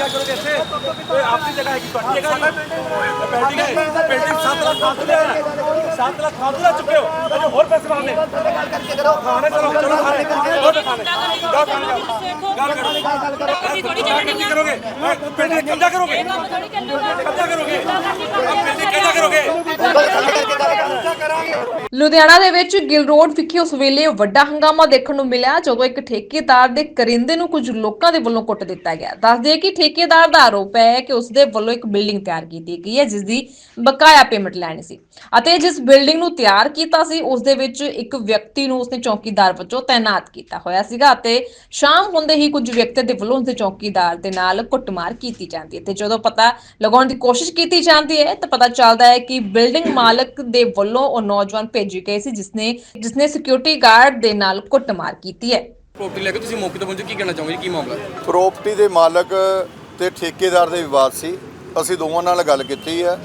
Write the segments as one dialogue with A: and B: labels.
A: ਕਬਜ਼ਾ ਕਰੋਗੇ ਇੱਥੇ ਕੋਈ ਆਪਣੀ ਜਗ੍ਹਾ ਹੈਗੀ ਤੁਹਾਡੀ ਜਗ੍ਹਾ ਨਹੀਂ ਬਿਲਡਿੰਗ ਹੈ ਬਿਲਡਿੰਗ 7 ਲੱਖ ਖਾਦ ਲਿਆ 7 ਲੱਖ ਖਾਦ ਲੈ ਚੁੱਕੇ ਹੋ ਅਜੇ ਹੋਰ ਪੈਸੇ ਮਾਰਨੇ ਖਾਣੇ ਚਲੋ ਚਲੋ ਖਾਣੇ ਹੋਰ ਖਾਣੇ ਖਾਣੇ ਜਾਓ ਗੱਲ ਕਰੋ
B: ਅਸੀਂ ਥੋੜੀ
A: ਕੀ
B: ਆ
A: ਕਰੋਗੇ ਬਿਲਡਿੰਗ ਕਬਜ਼ਾ ਕਰੋਗੇ ਕਬਜ਼ਾ ਕਰੋਗੇ ਬਿਲਡਿੰਗ ਕਬਜ਼ਾ ਕਰੋਗੇ
C: ਲੁਧਿਆਣਾ ਦੇ ਵਿੱਚ ਗਿਲ ਰੋਡ ਵਿਖੇ ਉਸ ਵੇਲੇ ਵੱਡਾ ਹੰਗਾਮਾ ਦੇਖਣ ਨੂੰ ਮਿਲਿਆ, ਜਦੋਂ ਇੱਕ ਠੇਕੇਦਾਰ ਦੇ ਕਰਿੰਦੇ ਨੂੰ ਕੁਝ ਲੋਕਾਂ ਦੇ ਵੱਲੋਂ ਕੁੱਟ ਦਿੱਤਾ ਗਿਆ। ਦੱਸਦੇ ਕਿ ਠੇਕੇਦਾਰ ਦਾ ਆਰੋਪ ਹੈ ਕਿ ਉਸ ਦੇ ਵੱਲੋਂ ਇੱਕ ਬਿਲਡਿੰਗ ਤਿਆਰ ਕੀਤੀ ਗਈ ਹੈ ਜਿਸ ਦੀ ਬਕਾਇਆ ਪੇਮੈਂਟ ਲੈਣੀ ਸੀ ਅਤੇ ਜਿਸ ਬਿਲਡਿੰਗ ਨੂੰ ਤਿਆਰ ਕੀਤਾ ਸੀ, ਉਸ ਦੇ ਵਿੱਚ ਇੱਕ ਵਿਅਕਤੀ ਨੂੰ ਉਸਨੇ ਚੌਕੀਦਾਰ ਵਜੋਂ ਤਾਇਨਾਤ ਕੀਤਾ ਹੋਇਆ ਸੀਗਾ ਅਤੇ ਸ਼ਾਮ ਹੁੰਦੇ ਹੀ ਕੁਝ ਵਿਅਕਤੀ ਦੇ ਵੱਲੋਂ ਉਸਦੇ ਚੌਕੀਦਾਰ ਦੇ ਨਾਲ ਕੁੱਟਮਾਰ ਕੀਤੀ ਜਾਂਦੀ ਹੈ। ਤੇ ਜਦੋਂ ਪਤਾ ਲਗਾਉਣ ਦੀ ਕੋਸ਼ਿਸ਼ ਕੀਤੀ ਜਾਂਦੀ ਹੈ, ਤਾਂ ਪਤਾ ਚੱਲਦਾ ਹੈ ਕਿ ਬਿਲਡਿੰਗ ਮਾਲਕ ਦੇ ਵੱਲੋਂ ਉਹ ਨੌਜਵਾਨ ਭੇਜ ਗਏ ਸੀ ਜਿਸਨੇ ਜਿਸਨੇ ਸਿਕਿਉਰਿਟੀ ਗਾਰਡ ਦੇ ਨਾਲ ਕੁੱਟਮਾਰ ਕੀਤੀ ਹੈ।
D: ਪ੍ਰੋਪਰਟੀ ਲੈ ਕੇ ਤੁਸੀਂ ਮੌਕੇ ਤੇ ਪਹੁੰਚੇ ਕੀ ਕਹਿਣਾ ਚਾਹੋਗੇ ਕੀ ਮਾਮਲਾ?
E: ਪ੍ਰਾਪਰਟੀ ਦੇ ਮਾਲਕ ਤੇ ਠੇਕੇਦਾਰ ਦੇ ਵਿਵਾਦ ਸੀ। ਅਸੀਂ ਦੋਵਾਂ ਨਾਲ ਗੱਲ ਕੀਤੀ ਹੈ।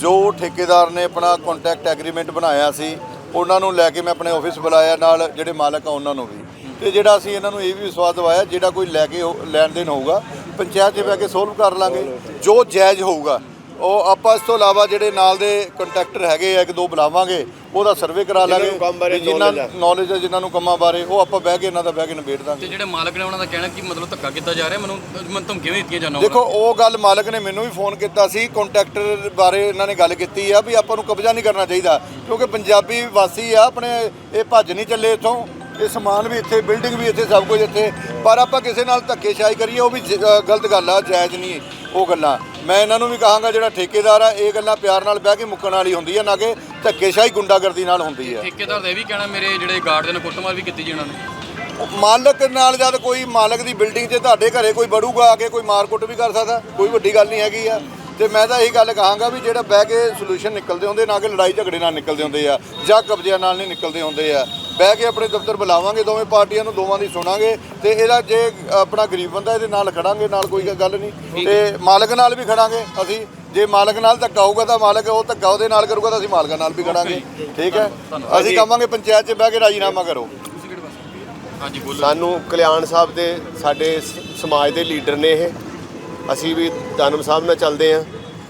E: ਜੋ ਠੇਕੇਦਾਰ ਨੇ ਆਪਣਾ ਕੰਟਰੈਕਟ ਐਗਰੀਮੈਂਟ ਬਣਾਇਆ ਸੀ ਉਹਨਾਂ ਨੂੰ ਲੈ ਕੇ ਮੈਂ ਆਪਣੇ ਆਫਿਸ ਬੁਲਾਇਆ ਨਾਲ ਜਿਹੜੇ ਮਾਲਕ ਆ ਉਹਨਾਂ ਨੂੰ ਵੀ। ਤੇ ਜਿਹੜਾ ਅਸੀਂ ਇਹਨਾਂ ਨੂੰ ਇਹ ਵੀ ਵਿਸ਼ਵਾਸ ਦਿਵਾਇਆ ਜਿਹੜਾ ਕੋਈ ਲੈ ਕੇ ਲੈਣ ਦੇਣ ਹੋਊਗਾ ਪੰਚਾਇਤ 'ਚ ਬਹਿ ਕੇ ਸੋਲਵ ਕਰ ਲਾਂਗੇ। ਜੋ ਜਾਇਜ਼ ਹੋਊਗਾ ਉਹ ਆਪਾਂ ਇਸ ਤੋਂ ਇਲਾਵਾ ਜਿਹੜੇ ਨਾਲ ਦੇ ਕੰਟਰੈਕਟਰ ਹੈਗੇ ਆ ਇੱਕ ਦੋ ਬੁਲਾਵਾਂਗੇ ਉਹਦਾ ਸਰਵੇ ਕਰਾ ਲਾਂਗੇ। ਜਿਨ੍ਹਾਂ ਨੌਲੇਜ ਹੈ ਜਿਨ੍ਹਾਂ ਨੂੰ ਕੰਮਾਂ ਬਾਰੇ ਉਹ ਆਪਾਂ ਬਹਿ ਕੇ ਇਹਨਾਂ ਦਾ ਬਹਿ ਕੇ ਨਿਬੇੜ ਦਾਂਗੇ।
D: ਤੇ ਜਿਹੜੇ ਮਾਲਕ ਨੇ ਉਹਨਾਂ ਦਾ ਕਹਿਣਾ ਕਿ ਮਤਲਬ ਧੱਕਾ ਕੀਤਾ ਜਾ ਰਿਹਾ ਮੈਨੂੰ ਮੈਨੂੰ ਧਮਕੀਆਂ ਵੀ ਦਿੱਤੀਆਂ ਜਾਣਾ
E: ਦੇਖੋ ਉਹ ਗੱਲ ਮਾਲਕ ਨੇ ਮੈਨੂੰ ਵੀ ਫੋਨ ਕੀਤਾ ਸੀ ਕੰਟਰੈਕਟਰ ਬਾਰੇ ਇਹਨਾਂ ਨੇ ਗੱਲ ਕੀਤੀ ਆ ਵੀ ਆਪਾਂ ਨੂੰ ਕਬਜ਼ਾ ਨਹੀਂ ਕਰਨਾ ਚਾਹੀਦਾ ਕਿਉਂਕਿ ਪੰਜਾਬੀ ਵਾਸੀ ਆ ਆਪਣੇ ਇਹ ਭੱਜ ਨਹੀਂ ਚੱਲੇ ਇੱਥੋਂ ਇਹ ਸਮਾਨ ਵੀ ਇੱਥੇ ਬਿਲਡਿੰਗ ਵੀ ਇੱਥੇ ਸਭ ਕੁਝ ਇੱਥੇ ਪਰ ਆਪਾਂ ਕਿਸੇ ਨਾਲ ਧੱਕੇਸ਼ਾਹੀ ਕਰੀਏ ਉਹ ਵੀ ਗਲਤ ਗੱਲ ਆ ਜਾਇਜ਼ ਨਹੀਂ ਉਹ ਗੱਲਾਂ। ਮੈਂ ਇਹਨਾਂ ਨੂੰ ਵੀ ਕਹਾਂਗਾ ਜਿਹੜਾ ਠੇਕੇਦਾਰ ਆ ਇਹ ਗੱਲਾਂ ਪਿਆਰ ਨਾਲ ਬਹਿ ਕੇ ਮੁੱਕਣ ਵਾਲੀ ਹੁੰਦੀ ਆ ਨਾ ਕਿ ਧੱਕੇਸ਼ਾਹੀ ਗੁੰਡਾਗਰਦੀ ਨਾਲ ਹੁੰਦੀ ਆ।
D: ਠੇਕੇਦਾਰ ਦਾ ਇਹ ਵੀ ਕਹਿਣਾ ਮੇਰੇ ਜਿਹੜੇ ਗਾਰਡ ਦੇ ਨੇ ਕੁੱਟਮਾਰ ਵੀ ਕੀਤੀ ਜੀ ਉਹਨਾਂ ਨੇ।
E: ਮਾਲਕ ਨਾਲ ਜਦ ਕੋਈ ਮਾਲਕ ਦੀ ਬਿਲਡਿੰਗ 'ਚ ਤੁਹਾਡੇ ਘਰੇ ਕੋਈ ਵੜੂਗਾ ਆ ਕੇ ਕੋਈ ਮਾਰਕੁੱਟ ਵੀ ਕਰ ਸਕਦਾ ਕੋਈ ਵੱਡੀ ਗੱਲ ਨਹੀਂ ਹੈਗੀ ਆ। ਤੇ ਮੈਂ ਤਾਂ ਇਹੀ ਗੱਲ ਕਹਾਂਗਾ ਵੀ ਜਿਹੜਾ ਬਹਿ ਕੇ ਸੋਲੂਸ਼ਨ ਨਿਕਲਦੇ ਹੁੰਦੇ ਨਾ ਕਿ ਲੜਾਈ ਝਗੜੇ ਨਾਲ ਨਿਕਲਦੇ ਹੁੰਦੇ ਆ ਜਾਂ ਕਬਜ਼ਿਆਂ ਨਾਲ ਨਹੀਂ ਨਿਕਲਦੇ ਹੁੰਦੇ ਆ। ਬਹਿ ਕੇ ਆਪਣੇ ਦਫ਼ਤਰ ਬੁਲਾਵਾਂਗੇ ਦੋਵੇਂ ਪਾਰਟੀਆਂ ਨੂੰ ਦੋਵਾਂ ਦੀ ਸੁਣਾਂਗੇ ਤੇ ਇਹਦਾ ਜੇ ਆਪਣਾ ਗਰੀਬ ਬੰਦਾ ਇਹਦੇ ਨਾਲ ਖੜਾਂਗੇ ਨਾਲ ਕੋਈ ਗੱਲ ਨਹੀਂ। ਤੇ ਮਾਲਕ ਨਾਲ ਵੀ ਖੜਾਂਗੇ ਅਸੀਂ। ਜੇ ਮਾਲਕ ਨਾਲ ਧੱਕਾ ਹੋਊਗਾ ਤਾਂ ਮਾਲਕ ਉਹ ਧੱਕਾ ਉਹਦੇ ਨਾਲ ਕਰੂਗਾ ਤਾਂ ਅਸੀਂ ਮਾਲਕਾਂ ਨਾਲ ਵੀ ਖੜਾਂਗੇ। ਠੀਕ ਹੈ। ਅਸੀਂ ਕਹਾਂਗੇ ਪੰਚਾਇਤ 'ਚ ਬਹਿ ਕੇ ਰਾਜੀਨਾਮਾ ਕਰੋ।
F: ਸਾਨੂੰ ਕਲਿਆਣ ਸਾਹਿਬ ਦੇ ਸਾਡੇ ਸਮਾਜ ਦੇ ਲੀਡਰ ਨੇ ਇਹ। ਅਸੀਂ ਵੀ ਦਾਨਮ ਸਾਹਿਬ ਨਾਲ ਚੱਲਦੇ ਆ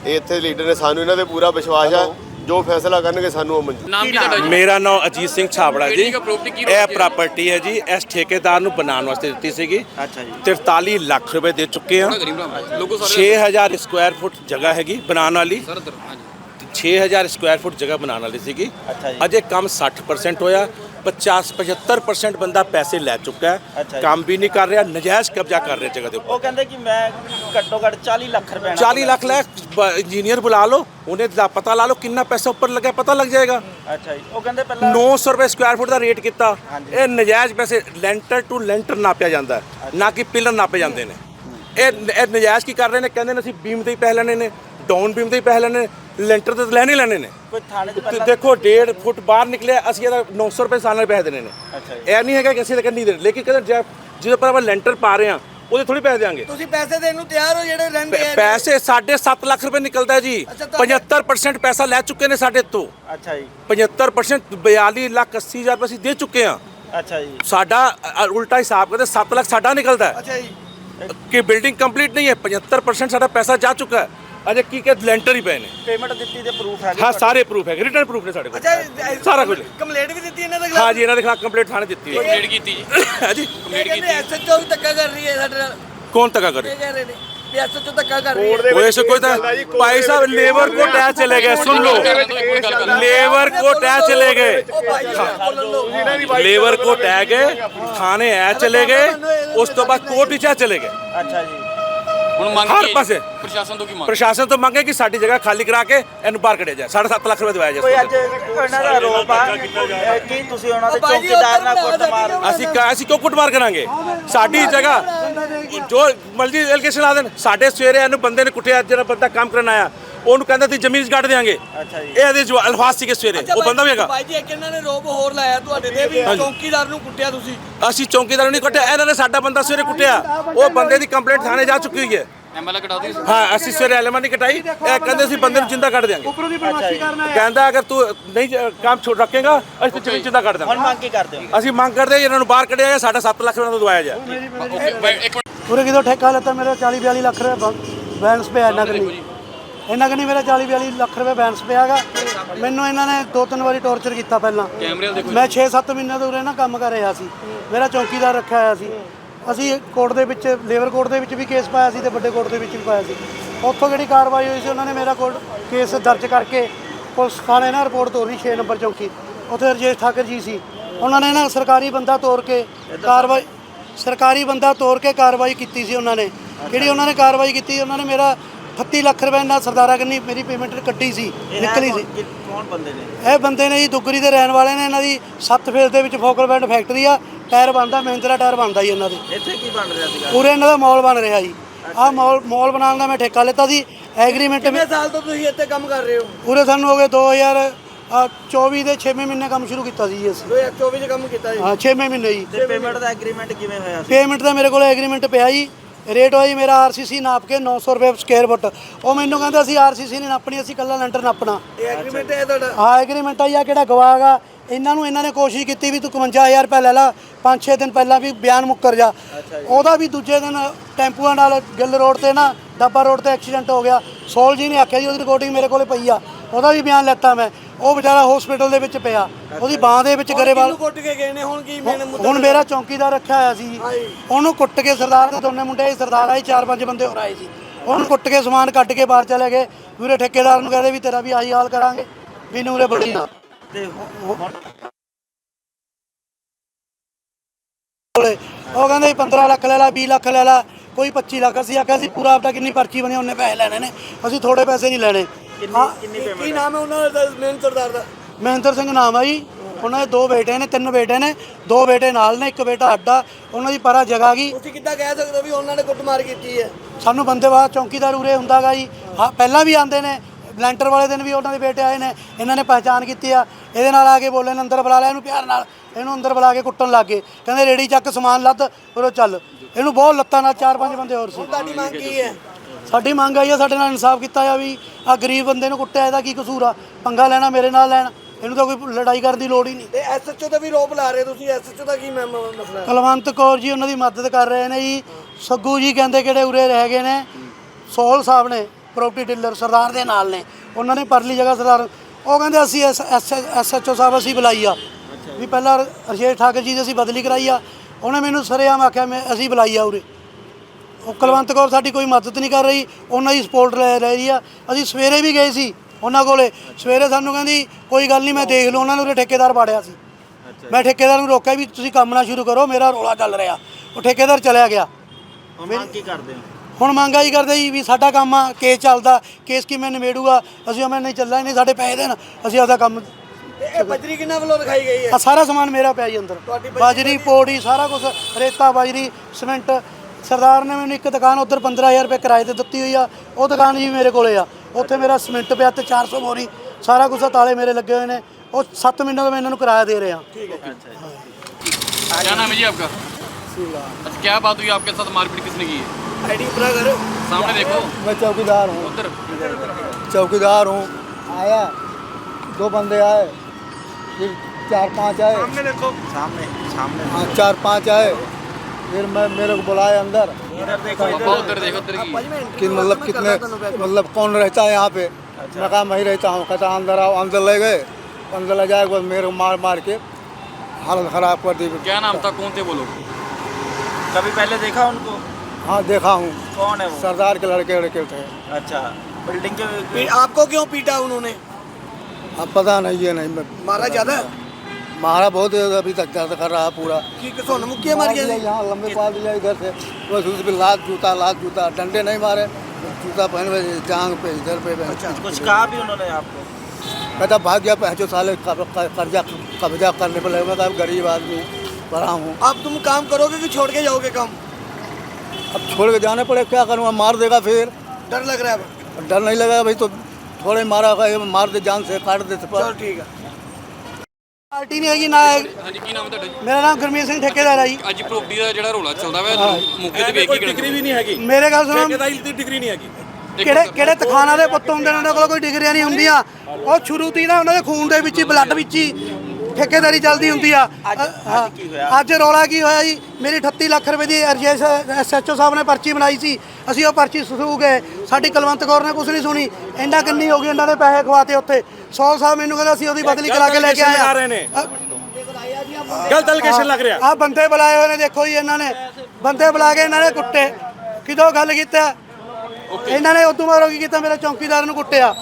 F: ਇਹ ਇੱਥੇ ਲੀਡਰ ਨੇ ਸਾਨੂੰ ਇਹਨਾਂ ਤੇ ਪੂਰਾ ਵਿਸ਼ਵਾਸ ਆ। ਜੋ ਫੈਸਲਾ ਕਰਨਗੇ ਸਾਨੂੰ ਉਹ ਮਨਜ਼ੂਰ
D: ਨਾਮ ਕੀ ਤੁਹਾਡਾ ਜੀ?
A: ਮੇਰਾ ਨਾਮ ਅਜੀਤ ਸਿੰਘ ਛਾਬੜਾ ਜੀ।
D: ਕਿਹੜੀ property ਕੀ
A: ਇਹ
D: ਰੋਕੀ ਹੈ?
A: ਪ੍ਰਾਪਰਟੀ ਹੈ ਜੀ। ਇਸ ਠੇਕੇਦਾਰ ਨੂੰ ਬਣਾਉਣ ਵਾਸਤੇ ਦਿੱਤੀ ਸੀਗੀ।
G: ਅੱਛਾ ਜੀ।
A: 43 ਲੱਖ ਰੁਪਏ ਦੇ ਚੁੱਕੇ ਆ।
D: ਥੋੜਾ ਗਰੀਬ ਰਾਮ ਲੋਗੋ ਸਾਰੇ
A: 6000 ਸਕੁਆਇਰ ਫੁੱਟ ਜਗ੍ਹਾ ਹੈਗੀ ਬਣਾਉਣ ਵਾਲੀ।
D: ਸਰ ਇੱਧਰ, ਹਾਂਜੀ
A: 6000 ਸਕੁਆਇਰ ਫੁੱਟ ਜਗ੍ਹਾ ਬਣਾਉਣ ਵਾਲੀ ਸੀਗੀ।
G: ਅੱਛਾ ਜੀ।
A: ਅਜੇ ਕੰਮ 60% ਹੋਇਆ। 50 75% ਬੰਦਾ ਪੈਸੇ ਲੈ ਚੁੱਕਾ
G: ਅੱਛਾ
A: ਹੈ
G: ਜੀ।
A: ਕੰਮ ਵੀ ਨਹੀਂ ਕਰ ਰਿਹਾ ਨਜਾਇਜ਼ ਕਬਜ਼ਾ ਕਰ ਰਿਹਾ ਜਗ੍ਹਾ ਦੇ ਉੱਪਰ।
G: ਉਹ ਕਹਿੰਦੇ ਕਿ ਮੈਂ ਘੱਟੋ ਘੱਟ 40 ਲੱਖ ਰੁਪਏ ਨਾਲ
A: 40 ਲੱਖ ਲੈ ਇੰਜੀਨੀਅਰ ਬੁਲਾ ਲਓ ਉਹਨੇ ਦਾ ਪਤਾ ਲਾ ਲਓ ਕਿੰਨਾ ਪੈਸਾ ਉੱਪਰ ਲੱਗਿਆ ਪਤਾ ਲੱਗ ਜਾਏਗਾ।
G: ਅੱਛਾ ਜੀ। ਉਹ ਕਹਿੰਦੇ ਪਹਿਲਾਂ
A: 900 ਰੁਪਏ ਸਕੁਆਇਰ ਫੁੱਟ ਦਾ ਰੇਟ ਕੀਤਾ। ਇਹ ਨਜਾਇਜ਼ ਪੈਸੇ ਲੈਂਟਰ ਟੂ ਲੈਂਟਰ ਨਾਪਿਆ ਜਾਂਦਾ ਨਾ ਕਿ ਪਿਲਰ ਨਾਪੇ ਜਾਂਦੇ ਨੇ। ਇਹ ਇਹ ਨਜਾਇਜ਼ ਕੀ ਕਰ ਰਹੇ ਨੇ? ਕਹਿੰਦੇ ਨੇ ਅਸੀਂ ਬੀਮ ਤੇ ਹੀ ਪੈਸੇ ਲੈਣੇ ਨੇ ਡਾਊਨ ਬੀਮ ਤੇ ਹੀ ਪੈਸੇ ਲੈਣੇ ਨੇ ਲੈਂਟਰ ਤੇ ਲੈਣੇ ਲੈਣੇ ਨੇ।
G: ਕੋਈ ਥਾਣੇ
A: ਤੇ ਦੇਖੋ 1.5 ਫੁੱਟ ਬਾਹਰ ਨਿਕਲਿਆ ਅਸੀਂ ਇਹਦਾ 900 ਰੁਪਏ ਸਾਲ ਨਾਲ ਪੈਸੇ ਦੇਣੇ ਨੇ। ਇਹ ਨਹੀਂ ਹੈਗਾ ਕਿ ਅਸੀਂ ਤਾਂ ਨਹੀਂ ਦੇਣੇ। ਲੇਕਿਨ ਕਹਿੰਦੇ ਜੇ ਜਿਹਦੇ ਪਰ ਆਪਾਂ ਲੈਂਟਰ ਪਾ ਰਹੇ ਹਾਂ ਉਹਦੇ ਥੋੜੀ ਪੈਸੇ ਦੇਾਂਗੇ
H: ਤੁਸੀਂ ਪੈਸੇ ਦੇਣ ਨੂੰ ਤਿਆਰ ਹੋ ਜਿਹੜੇ ਰਹਿੰਦੇ ਆ
A: ਪੈਸੇ 7.5 ਲੱਖ ਰੁਪਏ ਨਿਕਲਦਾ ਜੀ।
H: ਅੱਛਾ, ਤੁਹਾਡੇ-
A: 75% ਪੈਸਾ ਲੈ ਚੁੱਕੇ ਨੇ ਸਾਡੇ ਤੋਂ।
G: ਅੱਛਾ ਜੀ।
A: 75% 42 ਲੱਖ 80 ਹਜ਼ਾਰ ਰੁਪਏ ਅਸੀਂ ਦੇ ਚੁੱਕੇ ਹਾਂ।
G: ਅੱਛਾ ਜੀ।
A: ਸਾਡਾ ਉਲਟਾ ਹਿਸਾਬ ਕਰਦੇ 7 ਲੱਖ ਸਾਡਾ ਨਿਕਲਦਾ
H: ਅੱਛਾ ਜੀ।
A: ਕਿ ਬਿਲਡਿੰਗ ਕੰਪਲੀਟ ਨਹੀਂ ਹੈ 75% ਸਾਡਾ ਪੈਸਾ ਜਾ ਚੁੱਕਾ ਹੈ। ਅਜੇ ਕੀ ਕਿ ਲੈਂਟਰ ਹੀ ਪਏ ਨੇ।
G: ਪੇਮੈਂਟ ਦਿੱਤੀ ਦੇ ਪ੍ਰੂਫ ਹੈਗੇ
A: ਹਾਂ ਸਾਰੇ ਪ੍ਰੂਫ ਹੈਗੇ ਰਿਟਰਨ ਪ੍ਰੂਫ ਨੇ ਸਾਡੇ ਕੋਲ।
H: ਅੱਛਾ
A: ਸਾਰਾ ਕੁਝ।
H: ਕੰਪਲੀਟ ਵੀ ਦਿੱਤੀ ਇਹਨਾਂ ਦੇ ਖਿਲਾਫ?
A: ਹਾਂ ਜੀ ਇਹਨਾਂ ਦੇ ਖਿਲਾਫ ਕੰਪਲੀਟ ਥਾਣੇ ਦਿੱਤੀ ਹੈ।
D: ਕੰਪਲੀਟ ਕੀਤੀ ਜੀ।
A: ਹਾਂ ਜੀ।
H: ਕੰਪਲੀਟ ਕੀਤੀ ਐਸਐਚਓ ਵੀ ਧੱਕਾ ਕਰ ਰਹੀ ਹੈ ਸਾਡੇ ਨਾਲ।
A: ਕੌਣ ਧੱਕਾ ਕਰ
H: ਰਿਹਾ? ਹੈ ਐਸਐਚਓ ਧੱਕਾ ਕਰ ਰਹੀ ਹੈ।
A: ਉਹ ਐਸੇ ਕੋਈ ਤਾਂ ਭਾਈ ਸਾਹਿਬ ਲੇਬਰ ਕੋਟ ਐ ਚਲੇ ਗਏ ਸੁਣ ਲਓ।
H: ਲੇਬਰ ਕੋਟ ਐ ਚਲੇ ਗਏ।
A: ਲੇਬਰ ਕੋਟ ਐ ਗਏ ਥਾਣੇ ਐ ਚਲੇ ਗਏ ਉਸ ਤੋਂ ਬਾਅਦ ਕੋਟ ਵਿੱਚ ਚਲੇ ਗਏ।
G: ਅੱਛਾ ਜੀ।
D: ਹੁਣ ਮੰਗ
A: ਹਰ
D: ਕੀ ਹੈ?
A: ਪਾਸੇ।
D: ਪ੍ਰਸ਼ਾਸਨ ਤੋਂ ਕੀ ਮੰਗ?
A: ਪ੍ਰਸ਼ਾਸਨ ਤੋਂ ਮੰਗੇ ਕਿ ਸਾਡੀ ਜਗ੍ਹਾ ਖਾਲੀ ਕਰਾ ਕੇ ਇਹਨੂੰ ਬਾਹਰ ਕੱਢਿਆ ਜਾਏ। 7.5 ਲੱਖ ਰੁਪਏ ਦਵਾਇਆ
G: ਕੋਈ
A: ਜਾਏ
G: ਅੱਜ ਇਹਨਾਂ ਦਾ ਆਰੋਪ ਆ ਅਹ ਕਿ ਤੁਸੀਂ ਉਹਨਾਂ ਦੇ ਚੌਕੀਦਾਰ ਨਾਲ ਕੁੱਟ ਮਾਰ
A: ਅਸੀਂ ਕਾ- ਅਸੀਂ ਕਿਉਂ ਕੁੱਟਮਾਰ ਕਰਾਂਗੇ? ਸਾਡੀ ਜਗ੍ਹਾ ਜੋ ਮਰਜ਼ੀ ਐਲੀਗੇਸ਼ਨ ਲਾ ਦੇਣ। ਸਾਡੇ ਸਵੇਰੇ ਇਹਨੂੰ ਬੰਦੇ ਨੇ ਕੁੱਟਿਆ ਜਿਹੜਾ ਬੰਦਾ ਕੰਮ ਕਰਨ ਆਇਆ। ਉਹਨੂੰ ਕਹਿੰਦਾ ਤੁਸੀਂ ਜ਼ਮੀਨ 'ਚ ਕੱਢ ਦੇਾਂਗੇ
G: ਅੱਛਾ ਜੀ।
A: ਇਹਦੇ ਜੋ ਅਲਫਾਜ਼ ਸੀਗੇ ਸਵੇਰੇ। ਉਹ ਬੰਦਾ ਵੀ ਹੈਗਾ।
H: ਭਾਈ ਜੀ ਇੱਕ ਇਹਨਾਂ ਨੇ ਰੋਪ ਹੋਰ ਲਾਇਆ ਤੁਹਾਡੇ ਤੇ ਵੀ ਚੌਕੀਦਾਰ ਨੂੰ ਕੁੱਟਿਆ ਤੁਸੀਂ।
A: ਅਸੀਂ ਚੌਂਕੀਦਾਰ ਨੂੰ ਨਹੀਂ ਕੁੱਟਿਆ। ਇਹਨਾਂ ਨੇ ਸਾਡਾ ਬੰਦਾ ਸਵੇਰੇ ਕੁੱਟਿਆ। ਉਹ ਬੰਦੇ ਦੀ ਕੰਪਲੇਂਟ ਥਾਣੇ ਜਾ ਚੁੱਕੀ ਹੋਈ ਹੈ।
D: ਐਮਐਲਏ ਕਟਾ ਦਿਓ
A: ਹਾਂ ਅਸੀਂ ਸਵੇਰੇ ਐਲਮਾ ਨਹੀਂ ਕਟਾਈ। ਇਹ ਕਹਿੰਦੇ ਅਸੀਂ ਬੰਦੇ ਨੂੰ ਜਿੰਦਾ ਕੱਢ ਦਿਆਂਗੇ।
G: ਅੱਛਾ ਜੀ।
A: ਕਹਿੰਦਾ ਅਗਰ ਤੂੰ ਨਹੀਂ ਕੰਮ ਛੋੜ ਰੱਖੇਗਾ ਅਸੀਂ ਤੇ ਜ਼ਮੀਨ ਜਿੰਦਾ ਕੱਢ
G: ਹੁਣ
A: ਦਾਂਗੇ
G: ਮੰਗ ਕੀ ਕਰਦੇ ਹੋ?
A: ਅਸੀਂ ਮੰਗ ਕਰਦੇ ਹਾਂ ਇਹਨਾਂ ਨੂੰ ਬਾਹਰ ਕੱਢਿਆ ਜਾਏ ਸਾਡਾ 7 ਲੱਖ ਉਹਨਾਂ ਤੋਂ ਦਵਾਇਆ ਜਾਏ।
D: ਓਕੇ ਬਾਈ ਇੱਕ ਮਿੰਟ।
B: ਪੂਰੇ ਕਿਦੋਂ ਠੇਕਾ ਲਿੱਤਾ ਮੇਰੇ 40 42 ਲੱਖ ਰੁਪਏ ਬੈਲੈਂਸ ਪਿਆ ਇਹਨਾਂ ਕਨੀ ਇਹਨਾਂ ਕਨੀ ਮੇਰਾ 40 42 ਲੱਖ ਰੁਪਏ ਬੈਲੈਂਸ ਪਿਆਗਾ ਮੈਨੂੰ ਇਹਨਾਂ ਨੇ ਦੋ ਤਿੰਨ ਵਾਰੀ ਟੌਰਚਰ ਕੀਤਾ ਪਹਿਲਾਂ। ਮੈਂ 6-7 ਮਹੀਨੇ ਤੋਂ ਉਰੇ ਨਾ ਕੰਮ ਕਰ ਰਿਹਾ ਸੀ। ਮੇਰਾ ਚੌਕੀਦਾਰ ਰੱਖਿਆ ਹੋਇਆ ਸੀ। ਅਸੀਂ ਕੋਰਟ ਦੇ ਵਿੱਚ ਲੇਬਰ ਕੋਰਟ ਦੇ ਵਿੱਚ ਵੀ ਕੇਸ ਪਾਇਆ ਸੀ ਤੇ ਵੱਡੇ ਕੋਰਟ ਦੇ ਵਿੱਚ ਵੀ ਪਾਇਆ ਸੀ। ਉੱਥੋਂ ਜਿਹੜੀ ਕਾਰਵਾਈ ਹੋਈ ਸੀ ਉਹਨਾਂ ਨੇ ਮੇਰਾ ਕੋਰਟ ਕੇਸ ਦਰਜ ਕਰਕੇ ਪੁਲਿਸ ਥਾਣੇ ਨਾਲ ਰਿਪੋਰਟ ਤੋਰੀ 6 ਨੰਬਰ ਚੌਕੀ। ਉੱਥੇ ਰਜੇਸ਼ ਠਾਕਰ ਜੀ ਸੀ। ਉਹਨਾਂ ਨੇ ਨਾ ਸਰਕਾਰੀ ਬੰਦਾ ਤੋਰ ਕੇ ਕਾਰਵਾਈ ਸਰਕਾਰੀ ਬੰਦਾ ਤੋਰ ਕੇ ਕਾਰਵਾਈ ਕੀਤੀ ਸੀ ਉਹਨਾਂ ਨੇ। ਜਿਹੜੀ ਉਹਨਾਂ ਨੇ ਕਾਰਵਾਈ ਕੀਤੀ ਉਹਨਾਂ ਨੇ ਮੇਰਾ 38 ਲੱਖ ਰੁਪਏ ਨਾਲ ਸਰਦਾਰਾ ਕੰਨੀ ਮੇਰੀ ਪੇਮੈਂਟ ਕੱਟੀ ਸੀ ਨਿਕਲੀ ਸੀ।
G: ਕੌਣ- ਬੰਦੇ ਨੇ?
B: ਇਹ ਬੰਦੇ ਨੇ ਜੀ ਦੁੱਗਰੀ ਦੇ ਰਹਿਣ ਵਾਲੇ ਨੇ ਇਹਨਾਂ ਦੀ ਸੱਤ ਫੇਸ ਦੇ ਵਿੱਚ ਫੋਕਲ ਬੈਂਡ ਫੈਕਟਰੀ ਆ ਟਾਇਰ ਬਣਦਾ ਮਹਿੰਦਰਾ ਟਾਇਰ ਬਣਦਾ ਜੀ ਇਹਨਾਂ ਦੇ।
G: ਇੱਥੇ ਕੀ ਬਣ ਰਿਹਾ ਸੀਗਾ?
B: ਪੂਰੇ ਇਹਨਾਂ ਦਾ ਮਾਲ ਬਣ ਰਿਹਾ ਜੀ। ਆਹ ਮਾਲ ਮਾਲ ਬਣਾਉਣ ਦਾ ਮੈਂ ਠੇਕਾ ਲਿੱਤਾ ਸੀ। ਐਗਰੀਮੈਂਟ
H: ਕਿੰਨੇ ਸਾਲ ਤੋਂ ਤੁਸੀਂ ਇੱਥੇ ਕੰਮ ਕਰ ਰਹੇ ਹੋ?
B: ਪੂਰੇ ਸਾਨੂੰ ਹੋ ਗਏ 2024 ਦੇ 6ਵੇਂ ਮਹੀਨੇ ਕੰਮ ਸ਼ੁਰੂ ਕੀਤਾ ਸੀ ਜੀ ਅਸੀਂ।
H: 2024 ਚ ਕੰਮ ਕੀਤਾ ਜੀ
B: ਹਾਂ 6ਵੇਂ ਮਹੀਨੇ ਜੀ।
G: ਤੇ ਪੇਮੈਂਟ ਦਾ ਐਗਰੀਮੈਂਟ ਕਿਵੇਂ ਹੋਇਆ ਸੀ?
B: ਪੇਮੈਂਟ ਦਾ ਮੇਰੇ ਕੋਲ ਐਗਰੀਮੈਂਟ ਪਿਆ ਜੀ। ਰੇਟ ਜੀ ਮੇਰਾ ਆਰਸੀਸੀ ਨਾਪ ਕੇ 900 ਰੁਪਏ ਸਕੁਅਰ ਫੁੱਟ ਉਹ ਮੈਨੂੰ ਕਹਿੰਦੇ ਅਸੀਂ ਆਰਸੀਸੀ ਨਹੀਂ ਨਾਪਣੀ ਅਸੀਂ ਕੱਲਾ ਲੈਂਟਰ ਨਾਪਣਾ।
H: ਇਹ ਐਗਰੀਮੈਂਟ ਹੈ ਤੁਹਾਡਾ?
B: ਹਾਂ ਐਗਰੀਮੈਂਟ ਆ ਜਾਂ ਕਿਹੜਾ ਗਵਾਗਾ ਇਹਨਾਂ ਨੂੰ ਇਹਨਾਂ ਨੇ ਕੋਸ਼ਿਸ਼ ਕੀਤੀ ਵੀ ਤੂੰ 51000 ਰੁਪਏ ਲੈ ਲਾ 5-6 ਦਿਨ ਪਹਿਲਾਂ ਵੀ ਬਿਆਨ ਮੁੱਕਰ ਜਾ। ਉਹਦਾ ਵੀ ਦੂਜੇ ਦਿਨ ਟੈਂਪੂਆਂ ਨਾਲ ਗਿੱਲ ਰੋਡ ਤੇ ਨਾ ਡੱਬਾ ਰੋਡ ਤੇ ਐਕਸੀਡੈਂਟ ਹੋ ਗਿਆ। ਸੋਲ ਜੀ ਨੇ ਆਖਿਆ ਜੀ ਉਹਦੀ ਰਿਕਾਰਡਿੰਗ ਮੇਰੇ ਕੋਲੇ ਪਈ ਆ। ਉਹਦਾ ਵੀ ਬਿਆਨ ਲੈਤਾ ਮੈਂ। ਉਹ ਵਿਚਾਰਾ ਹਸਪੀਟਲ ਦੇ ਵਿੱਚ ਪਿਆ। ਉਹਦੀ ਬਾਹ ਦੇ ਵਿੱਚ ਗਰੇਵਾਲ
H: ਕੁੱਟ ਕੇ ਗਏ ਨੇ? ਹੁਣ ਕੀ ਮੇਨ ਮੁੱਦਾ
B: ਹੁਣ ਮੇਰਾ ਚੌਕੀਦਾਰ ਰੱਖਿਆ ਹੋਇਆ ਸੀ। ਉਹਨੂੰ ਕੁੱਟ ਕੇ ਸਰਦਾਰ ਦੇ ਦੋਨੇ ਮੁੰਡੇ ਸਰਦਾਰ ਆਏ ਚਾਰ ਪੰਜ ਬੰਦੇ ਹੋਰ ਆਏ ਸੀ। ਉਹਨੂੰ ਕੁੱਟ ਕੇ ਸਮਾਨ ਕੱਢ ਕੇ ਬਾਹਰ ਚਲੇ ਗਏ। ਪੂਰੇ ਠੇਕੇਦਾਰ ਨੂੰ ਕਹਿੰਦੇ ਵੀ ਤੇਰਾ ਵੀ ਆਹੀ ਹਾਲ ਕਰਾਂਗੇ ਵੀ ਨੂਰੇ ਬੜੀ ਨਾ
G: ਤੇ
B: ਉਹ ਕਹਿੰਦੇ ਸੀ 15 ਲੱਖ ਲੈ ਲਾ 20 ਲੱਖ ਲੈ ਲਾ ਕੋਈ 25 ਲੱਖ। ਅਸੀਂ ਆਖਿਆ ਸੀ ਪੂਰਾ ਆਪਦਾ ਕਿੰਨੀ ਪਰਚੀ ਬਣੀ ਉਹਨੇ ਪੈਸੇ ਲੈਣੇ ਨੇ। ਅਸੀਂ ਥੋੜੇ ਪੈਸੇ ਨਹੀਂ ਲੈਣੇ।
G: ਕਿੰਨੀ ਕਿੰਨੀ
H: ਕੀ
G: ਪੇਮੈਂਟ
H: ਨਾਮ ਹੈ ਉਹਨਾਂ ਦਾ ਮੇਨ ਸਰਦਾਰ ਦਾ?
B: ਮਹਿੰਦਰ ਸਿੰਘ ਨਾਮ ਆ ਜੀ। ਉਹਨਾਂ ਦੇ ਦੋ ਬੇਟੇ ਨੇ ਤਿੰਨ ਬੇਟੇ ਨੇ। ਦੋ ਬੇਟੇ ਨਾਲ ਨੇ ਇੱਕ ਬੇਟਾ ਅੱਡਾ। ਉਹਨਾਂ ਦੀ ਪਰਾ ਜਗ੍ਹਾ ਗਈ।
H: ਤੁਸੀਂ ਕਿੱਦਾਂ ਕਹਿ ਸਕਦੇ ਹੋ ਵੀ ਉਹਨਾਂ ਨੇ ਕੁੱਟਮਾਰ ਕੀਤੀ ਹੈ?
B: ਸਾਨੂੰ ਬੰਦੇਵਾਸ ਚੌਕੀਦਾਰ ਉਰੇ ਹੁੰਦਾਗਾ ਜੀ। ਹਾਂ ਪਹਿਲਾਂ ਵੀ ਆਂਦੇ ਨੇ। ਲੈਂਟਰ ਵਾਲੇ ਦਿਨ ਵੀ ਉਹਨਾਂ ਦੇ ਬੇਟੇ ਆਏ ਨੇ। ਇਹਨਾਂ ਨੇ ਪਹਿਚਾਨ ਕੀਤੀ ਆ। ਇਹਦੇ ਨਾਲ ਆ ਕੇ ਬੋਲੇ ਨੇ ਅੰਦਰ ਬੁਲਾ ਲਿਆ ਇਹਨੂੰ ਪਿਆਰ ਨਾਲ। ਇਹਨੂੰ ਅੰਦਰ ਬੁਲਾ ਕੇ ਕੁੱਟਣ ਲੱਗ ਗਏ। ਕਹਿੰਦੇ ਰੇੜੀ ਚੱਕ ਸਮਾਨ ਲੱਦ ਫਿਰ ਉਹ ਚੱਲ। ਇਹਨੂੰ ਬਹੁਤ ਲੱਤਾਂ ਨਾਲ ਚਾਰ ਪੰਜ ਬੰਦੇ ਹੋਰ ਸੀ।
H: ਤੁਹਾਡੀ ਮੰਗ ਕੀ ਹੈ?
B: ਸਾਡੀ ਮੰਗ ਆਈ ਆ ਸਾਡੇ ਨਾਲ ਇਨਸਾਫ ਕੀਤਾ ਆ ਵੀ ਆ ਗਰੀਬ ਬੰਦੇ ਨੂੰ ਕੁੱਟਿਆ ਇਹਦਾ ਕੀ ਕਸੂਰ ਆ? ਪੰਗਾ ਲੈਣਾ ਮੇਰੇ ਨਾਲ ਲੈਣ। ਇਹਨੂੰ ਤਾਂ ਕੋਈ ਲੜਾਈ ਕਰਨ ਦੀ ਲੋੜ ਹੀ ਨਹੀਂ।
H: ਤੇ ਐਸਐਚਓ ਦਾ ਵੀ ਰੋਪ ਲਾ ਰਹੇ ਤੁਸੀਂ? ਐਸਐਚਓ ਦਾ ਕੀ ਮ- ਮਸਲਾ ਹੈ?
B: ਕੁਲਵੰਤ ਕੌਰ ਜੀ ਉਹਨਾਂ ਦੀ ਮਦਦ ਕਰ ਰਹੇ ਨੇ ਜੀ। ਸੱਗੂ ਜੀ ਕਹਿੰਦੇ ਕਿਹੜੇ ਉਰੇ ਰਹਿ ਗਏ ਨੇ। ਸੋਹਲ ਸਾਹਿਬ ਨੇ ਪ੍ਰਾਪਰਟੀ ਡੀਲਰ ਸਰਦਾਰ ਦੇ ਨਾਲ ਨੇ। ਉਹਨਾਂ ਨੇ ਪਰਲੀ ਜਗ੍ਹਾ ਸਰਦਾਰ ਉਹ ਕਹਿੰਦੇ ਅਸੀਂ ਐਸਐਚਓ ਸਾਹਿਬ ਅਸੀਂ ਬੁਲਾਈ ਆ। ਵੀ ਪਹਿਲਾਂ ਰਸ਼ੇਸ਼ ਠਾਕਰ ਜੀ ਦੀ ਅਸੀਂ ਬਦਲੀ ਕਰਾਈ ਆ। ਉਹਨੇ ਮੈਨੂੰ ਸਰੇਆਮ ਆਖਿਆ ਮੈਂ ਅਸੀਂ ਬੁਲਾਈ ਆ ਉਰੇ। ਉਹ ਕੁਲਵੰਤ ਕੌਰ ਸਾਡੀ ਕੋਈ ਮਦਦ ਨਹੀਂ ਕਰ ਰਹੀ ਉਹਨਾਂ ਦੀ ਸਪੋਰਟ ਲੈ ਰਹੀ ਆ। ਅਸੀਂ ਸਵੇਰੇ ਵੀ ਗਏ ਸੀ ਉਹਨਾਂ ਕੋਲੇ। ਸਵੇਰੇ ਸਾਨੂੰ ਕਹਿੰਦੀ ਕੋਈ ਗੱਲ ਨਹੀਂ ਮੈਂ ਦੇਖ ਲੂ ਉਹਨਾਂ ਨੇ ਠੇਕੇਦਾਰ ਬਾੜਿਆ ਸੀ। ਮੈਂ ਠੇਕੇਦਾਰ ਨੂੰ ਰੋਕਿਆ ਵੀ ਤੁਸੀਂ ਕੰਮ ਨਾ ਸ਼ੁਰੂ ਕਰੋ ਮੇਰਾ ਰੋਲਾ ਚੱਲ ਰਿਹਾ। ਉਹ ਠੇਕੇਦਾਰ ਚਲਿਆ ਗਿਆ।
G: ਹੁਣ ਮੰਗ ਕੀ ਕਰਦੇ ਹੋ?
B: ਹੁਣ ਮੰਗਾ ਹੀ ਕਰਦੇ ਜੀ ਵੀ ਸਾਡਾ ਕੰਮ ਆ ਕੇਸ ਚੱਲਦਾ ਕੇਸ ਕਿਵੇਂ ਨਿਬੇੜੂਗਾ? ਅਸੀਂ ਮੈਂ ਨਹੀਂ ਚੱਲਣਾ ਨਹੀਂ ਸਾਡੇ ਪੈਸੇ ਦੇਣ। ਅਸੀਂ ਆਪਦਾ ਕੰਮ
H: ਇਹ ਬਜਰੀ ਕਿੰਨਾ ਵੱਲੋਂ ਦਿਖਾਈ ਗਈ ਹੈ?
B: ਆ ਸਾਰਾ ਸਮਾਨ ਮੇਰਾ ਪਿਆ ਜੀ ਅੰਦਰ।
H: ਬਾਜਰੀ
B: ਪੌੜੀ ਸਾਰਾ ਕੁਝ ਰੇਤਾ ਬਾਜਰੀ ਸਿਮੈਂਟ। ਸਰਦਾਰ ਨੇ ਮੈਨੂੰ ਇੱਕ ਦੁਕਾਨ ਉਧਰ 15000 ਰੁਪਏ ਕਿਰਾਏ ਤੇ ਦਿੱਤੀ ਹੋਈ ਆ ਉਹ ਦੁਕਾਨ ਜੀ ਮੇਰੇ ਕੋਲੇ ਆ ਉੱਥੇ ਮੇਰਾ ਸਿਮੈਂਟ ਪਿਆ ਤੇ 400 ਬੋਰੀ ਸਾਰਾ ਕੁਝ ਤਾਲੇ ਮੇਰੇ ਲੱਗੇ ਹੋਏ ਨੇ ਉਹ 7 ਮਹੀਨੇ ਤੋਂ ਮੈਂ ਇਹਨਾਂ ਨੂੰ ਕਿਰਾਇਆ ਦੇ ਰਿਹਾ
D: क्या नाम है जी आपका अच्छा क्या बात हुई आपके साथ मारपीट किसने की है
H: ਆਈਡੀ ਪੂਰਾ ਕਰੋ
D: सामने देखो
I: मैं चौकीदार हूँ
D: उधर
I: चौकीदार हूँ आया दो बंदे आए फिर चार पांच आए
G: सामने सामने
I: हाँ चार पांच आए फिर मैं मेरे को बुलाए अंदर।
D: की
I: कि मतलब कितने मतलब कौन रहता है यहाँ पे? मैं कहा मैं ही रहता हूँ। कहता अंदर आओ। अंदर ले गए। अंदर ले जाए मेरे को मार मार के हालत खराब कर दी।
D: क्या नाम था? कौन थे वो लोग?
G: कभी पहले देखा उनको?
I: हाँ देखा हूँ।
G: कौन है वो?
I: सरदार के लड़के लड़के थे।
G: अच्छा। बिल्डिंग के
H: आपको क्यों पीटा उन्होंने?
I: अब पता नहीं ये नहीं
H: मारा ज़्यादा?
I: मारा बहुत अभी तक दर्द कर रहा पूरा
H: किसों मुक्के मार
I: मार दिया यहाँ लंबे पार दिया इधर से बस उस पे लात जूता लात जूता डंडे नहीं मारे जूता पहन हुए जांग पे इधर पे अच्छा
G: कुछ कहा भी उन्होंने आपको
I: कहता भाग गया पैंचो साले कर्जा कब्जा करने पर लगा मैं गरीब आदमी पढ़ा हूँ
H: अब तुम काम करोगे कि छोड़ के जाओगे काम
I: अब छोड़ के जाने पड़े क्या करूँगा मार देगा फिर
H: डर लग रहा है
I: डर नहीं लगेगा भाई तो थोड़े मारा मार दे जान से काट दे
H: ठीक है
B: ਪਾਰਟੀ ਨਹੀਂ ਹੈਗੀ ਨਾ
D: ਹਾਂਜੀ ਕੀ ਨਾਮ ਹੈ ਤੁਹਾਡਾ ਜੀ?
B: ਮੇਰਾ ਨਾਮ ਗੁਰਮੀਤ ਸਿੰਘ ਠੇਕੇਦਾਰ ਆ ਜੀ।
D: ਅੱਜ ਪ੍ਰੋਪਰਟੀ ਦਾ ਜਿਹੜਾ ਰੋਲਾ ਚੱਲਦਾ ਵਾ ਮੌਕੇ ਤੇ ਵੇਖ ਕੇ
A: ਡਿਗਰੀ ਵੀ ਨਹੀਂ ਹੈਗੀ।
B: ਮੇਰੇ ਗੱਲ ਸੁਣੋ।
A: ਠੇਕੇਦਾਰੀ ਦੀ ਡਿਗਰੀ ਨਹੀਂ ਹੈਗੀ।
B: ਕਿਹੜੇ ਕਿਹੜੇ ਤਖਾਨਾ ਦੇ ਪੁੱਤ ਹੁੰਦੇ ਨੇ ਉਹਨਾਂ ਕੋਲ ਕੋਈ ਡਿਗਰੀਆਂ ਨਹੀਂ ਹੁੰਦੀਆਂ। ਉਹ ਸ਼ੁਰੂ ਤੋਂ ਹੀ ਨਾ ਉਹਨਾਂ ਦੇ ਖੂਨ ਦੇ ਵਿੱਚ ਹੀ ਬਲੱਡ ਵਿੱਚ ਹੀ। ਠੇਕੇਦਾਰੀ ਚੱਲਦੀ ਹੁੰਦੀ ਆ।
G: ਅੱਜ-
B: ਰੌਲਾ ਕੀ ਹੋਇਆ ਜੀ? ਮੇਰੀ 38 ਲੱਖ ਰੁਪਏ ਦੀ ਅਰਜੇਸ ਐਸਐਚਓ ਸਾਹਿਬ ਨੇ ਪਰਚੀ ਬਣਾਈ ਸੀ। ਅਸੀਂ ਉਹ ਪਰਚੀ ਸੁਸੂ ਗਏ। ਸਾਡੀ ਕੁਲਵੰਤ ਕੌਰ ਨੇ ਕੁਝ ਨਹੀਂ ਸੁਣੀ। ਇੰਨਾ ਕਿੰਨੀ ਹੋ ਗਈ ਇਹਨਾਂ ਨੇ ਪੈਸੇ ਖਵਾਤੇ ਉੱਥੇ। ਸੌ ਸਾਹਿਬ ਮੈਨੂੰ ਕਹਿੰਦਾ ਅਸੀਂ ਉਹਦੀ ਬਦਲੀ ਕਰਾ ਕੇ ਲੈ ਕੇ ਆਏ
A: ਨੇ। ਗਲਤ ਅਲੀਗੇਸ਼ਨ ਲੱਗ ਰਿਹਾ।
B: ਆ ਬੰਦੇ ਬੁਲਾਏ ਹੋਏ ਨੇ ਦੇਖੋ ਜੀ ਇਹਨਾਂ ਨੇ। ਬੰਦੇ ਬੁਲਾ ਕੇ ਇਹਨਾਂ ਨੇ ਕੁੱਟੇ। ਕਿਦੋਂ ਗੱਲ ਕੀਤਾ? ਇਹਨਾਂ ਨੇ ਉਦੋਂ ਮਗਰੋਂ ਕੀ ਕੀਤਾ? ਮੇਰੇ ਚੌਕੀਦਾਰ ਨੂੰ ਕੁੱਟਿਆ।